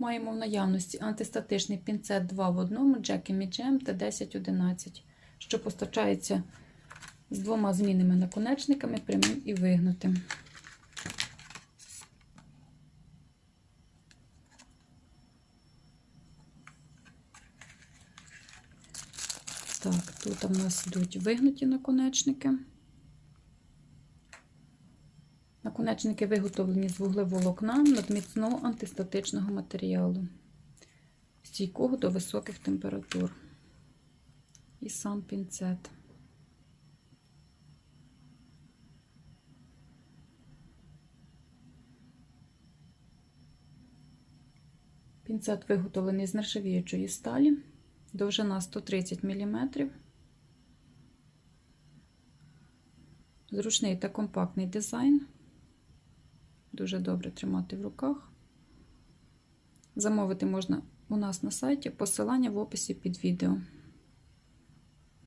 Маємо в наявності антистатичний пінцет 2 в одному Jackie Jam T1011, що постачається з двома змінними наконечниками, прямим і вигнутим. Так, тут у нас йдуть вигнуті наконечники. Наконечники виготовлені з вуглеволокна надміцного антистатичного матеріалу, стійкого до високих температур. І сам пінцет. Пінцет виготовлений з нержавіючої сталі, довжина 130 мм. Зручний та компактний дизайн. Дуже добре тримати в руках. Замовити можна у нас на сайті, посилання в описі під відео.